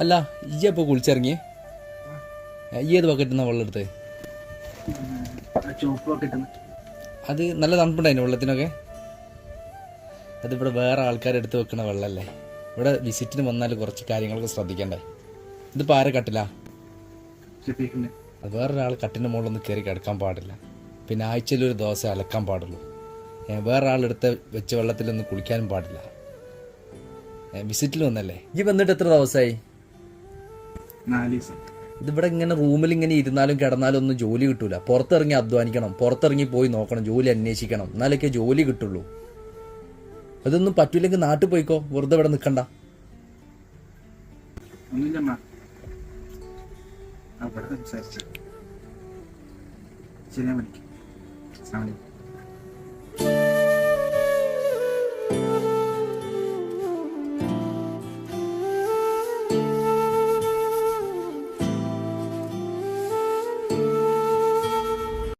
അല്ല ഈ ഇപ്പോൾ കുളിച്ചിറങ്ങിയേ? ഈ ഏത് ബക്കറ്റിൽ നിന്നാണ് വെള്ളം എടുത്തത് അത് നല്ല തണുപ്പുണ്ടായിരുന്നു വെള്ളത്തിനൊക്കെ? അതിവിടെ വേറെ ആൾക്കാരെടുത്ത് വെക്കുന്ന വെള്ളമല്ലേ ഇവിടെ വിസിറ്റിന് വന്നാൽ കുറച്ച് കാര്യങ്ങളൊക്കെ ശ്രദ്ധിക്കണ്ടേ? ഇതിപ്പോൾ ആരെ അത് വേറൊരാൾ കട്ടിന്റെ മുകളിലൊന്നും കയറി കിടക്കാൻ പാടില്ല. പിന്നെ ആഴ്ചയിൽ ഒരു ദിവസം അലക്കാൻ പാടുള്ളൂ. വേറൊരാളെടുത്ത് വെച്ച വെള്ളത്തിലൊന്നും കുളിക്കാനും പാടില്ല. വിസിറ്റിൽ വന്നല്ലേ? ഈ വന്നിട്ട് എത്ര ദിവസമായി നാല് ദിവസം. ഇതിവിടെ ഇങ്ങനെ റൂമിൽ ഇങ്ങനെ ഇരുന്നാലും കിടന്നാലും ഒന്നും ജോലി കിട്ടൂല. പുറത്തിറങ്ങി അധ്വാനിക്കണം. പുറത്തിറങ്ങി പോയി നോക്കണം. ജോലി അന്വേഷിക്കണം. എന്നാലൊക്കെ ജോലി കിട്ടുള്ളൂ. അതൊന്നും പറ്റൂലെങ്കിൽ നാട്ടിൽ പോയിക്കോ. വെറുതെ ഇവിടെ നിൽക്കണ്ട അവിടെ സംസാരിച്ചു. ശരിയാ മതി